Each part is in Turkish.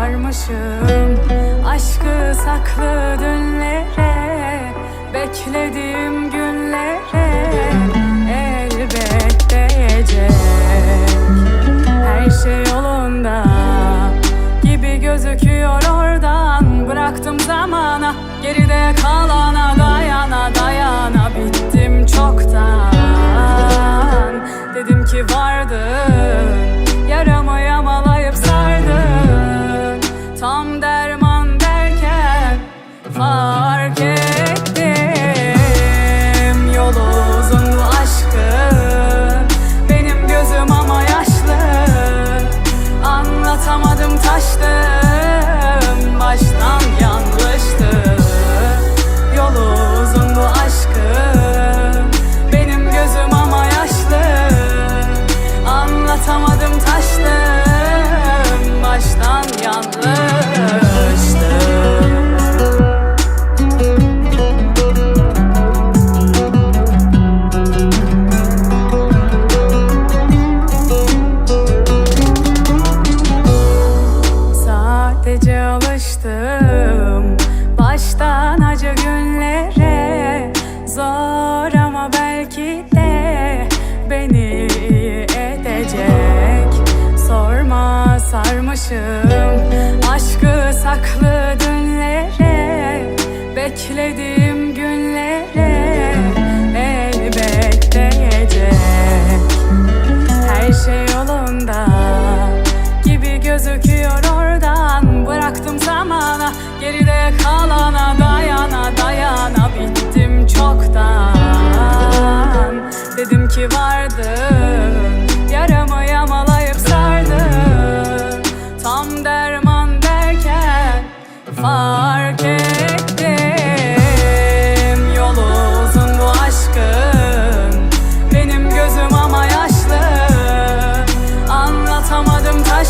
sarmışım Aşkı saklı dünlere Beklediğim günlere Elbet değecek Her şey yolunda Gibi gözüküyor oradan. Bıraktım zamana Geride kalana dayana dayana. aşığım Aşkı saklı dünlere Beklediğim günlere Elbet değecek Her şey yolunda Gibi gözüküyor oradan. Bıraktım zamana Geride kalana dayana dayana bir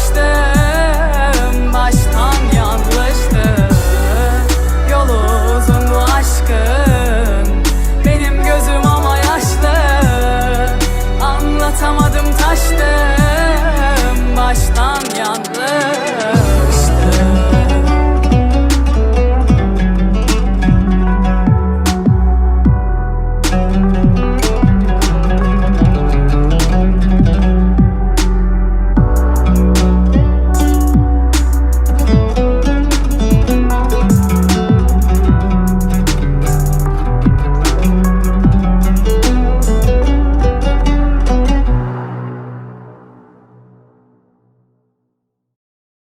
understand.